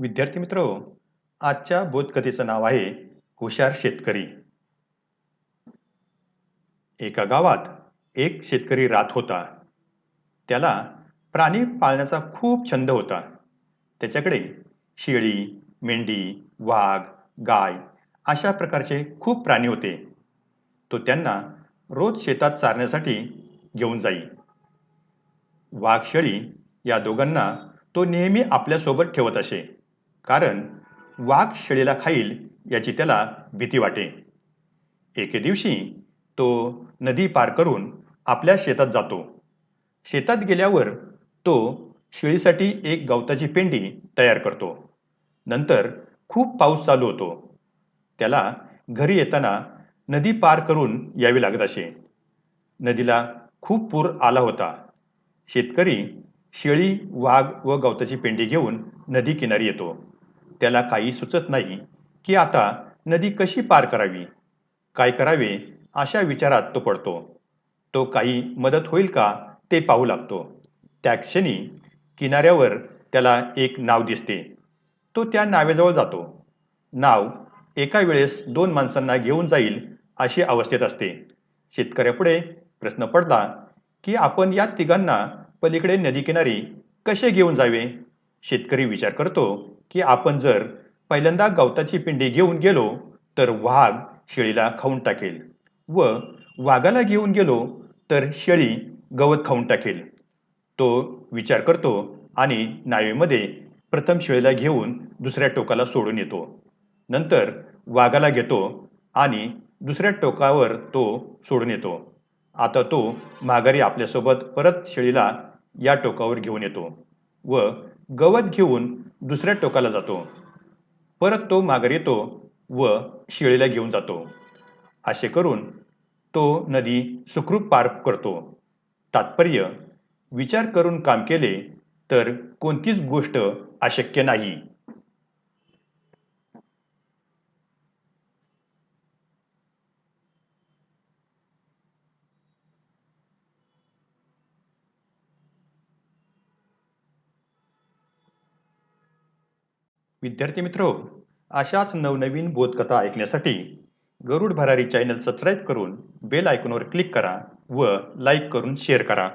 विद्यार्थी मित्र आजच्या बोधकथेचं नाव आहे हुशार शेतकरी. एका गावात एक शेतकरी राहत होता. त्याला प्राणी पाळण्याचा खूप छंद होता. त्याच्याकडे शेळी मेंढी वाघ गाय अशा प्रकारचे खूप प्राणी होते. तो त्यांना रोज शेतात चारण्यासाठी घेऊन जाई. वाघ शेळी या दोघांना तो नेहमी आपल्यासोबत ठेवत असे. कारण वाघ शेळीला खाईल याची त्याला भीती वाटे. एके दिवशी तो नदी पार करून आपल्या शेतात जातो. शेतात गेल्यावर तो शेळीसाठी एक गवताची पेंडी तयार करतो. नंतर खूप पाऊस चालू होतो. त्याला घरी येताना नदी पार करून यावे लागत असे. नदीला खूप पूर आला होता. शेतकरी शेळी वाघ व गवताची पेंडी घेऊन नदी किनारी येतो. त्याला काही सुचत नाही की आता नदी कशी पार करावी? काय करावे अशा विचारात तो पडतो. तो काही मदत होईल का ते पाहू लागतो. त्या क्षणी किनाऱ्यावर त्याला एक नाव दिसते. तो त्या नावेजवळ जातो. नाव एका वेळेस दोन माणसांना घेऊन जाईल अशी अवस्थेत असते. शेतकऱ्यापुढे प्रश्न पडला की आपण या तिघांना पलीकडे नदीकिनारी कसे घेऊन जावे? शेतकरी विचार करतो की आपण जर पहिल्यांदा गवताची पिंडी घेऊन गेलो तर वाघ शेळीला खाऊन टाकेल. व वाघाला घेऊन गेलो तर शेळी गवत खाऊन टाकेल. तो विचार करतो आणि नावेमध्ये प्रथम शेळीला घेऊन दुसऱ्या टोकाला सोडून येतो. नंतर वाघाला घेतो आणि दुसऱ्या टोकावर तो सोडून येतो. आता तो माघारी आपल्यासोबत परत शेळीला या टोकावर घेऊन येतो. व गवत घेऊन दुसऱ्या टोकाला जातो. परत तो माघार येतो व शिळेला घेऊन जातो. असे करून तो नदी सुखरूप पार करतो. तात्पर्य विचार करून काम केले तर कोणतीच गोष्ट अशक्य नाही. विद्यार्थी मित्र अशाच नवनवीन बोधकथा ऐकण्यासाठी गरुड भरारी चॅनल सबस्क्राईब करून बेल आयकॉनवर क्लिक करा व लाईक करून शेअर करा.